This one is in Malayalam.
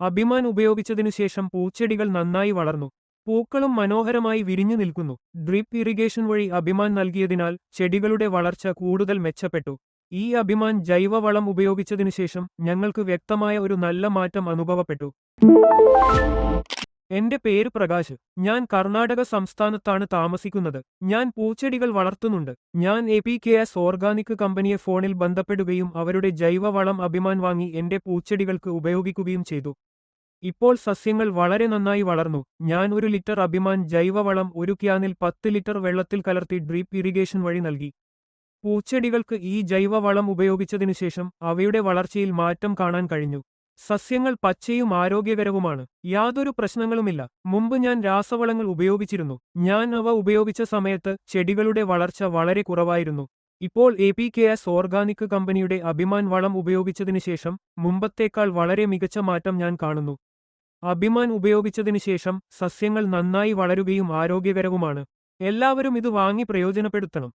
അഭിമാൻ ഉപയോഗിച്ചതിനുശേഷം പൂച്ചെടികൾ നന്നായി വളർന്നു. പൂക്കളും മനോഹരമായി വിരിഞ്ഞു നിൽക്കുന്നു. ഡ്രിപ്പ് ഇറിഗേഷൻ വഴി അഭിമാൻ നൽകിയതിനാൽ ചെടികളുടെ വളർച്ച കൂടുതൽ മെച്ചപ്പെട്ടു. ഈ അഭിമാൻ ജൈവവളം ഉപയോഗിച്ചതിനുശേഷം ഞങ്ങൾക്ക് വ്യക്തമായ ഒരു നല്ല മാറ്റം അനുഭവപ്പെട്ടു. എന്റെ പേര് പ്രകാശ്. ഞാൻ കർണാടക സംസ്ഥാനത്താണ് താമസിക്കുന്നത്. ഞാൻ പൂച്ചെടികൾ വളർത്തുന്നുണ്ട്. ഞാൻ A P K S organic കമ്പനിയെ ഫോണിൽ ബന്ധപ്പെടുകയും അവരുടെ ജൈവവളം അഭിമാൻ വാങ്ങി എന്റെ പൂച്ചെടികൾക്ക് ഉപയോഗിക്കുകയും ചെയ്തു. ഇപ്പോൾ സസ്യങ്ങൾ വളരെ നന്നായി വളർന്നു. ഞാൻ ഒരു ലിറ്റർ അഭിമാൻ ജൈവവളം ഒരു ക്യാനിൽ പത്ത് ലിറ്റർ വെള്ളത്തിൽ കലർത്തി ഡ്രീപ്പ് ഇറിഗേഷൻ വഴി നൽകി. പൂച്ചെടികൾക്ക് ഈ ജൈവവളം ഉപയോഗിച്ചതിനു ശേഷം അവയുടെ വളർച്ചയിൽ മാറ്റം കാണാൻ കഴിഞ്ഞു. സസ്യങ്ങൾ പച്ചയും ആരോഗ്യകരവുമാണ്. യാതൊരു പ്രശ്നങ്ങളുമില്ല. മുമ്പ് ഞാൻ രാസവളങ്ങൾ ഉപയോഗിച്ചിരുന്നു. ഞാൻ അവ ഉപയോഗിച്ച സമയത്ത് ചെടികളുടെ വളർച്ച വളരെ കുറവായിരുന്നു. ഇപ്പോൾ A P K S organic കമ്പനിയുടെ അഭിമാൻ വളം ഉപയോഗിച്ചതിനു ശേഷം മുമ്പത്തേക്കാൾ വളരെ മികച്ച മാറ്റം ഞാൻ കാണുന്നു. അഭിമാൻ ഉപയോഗിച്ചതിനു ശേഷം സസ്യങ്ങൾ നന്നായി വളരുകയും ആരോഗ്യകരവുമാണ്. എല്ലാവരും ഇത് വാങ്ങി പ്രയോജനപ്പെടുത്തണം.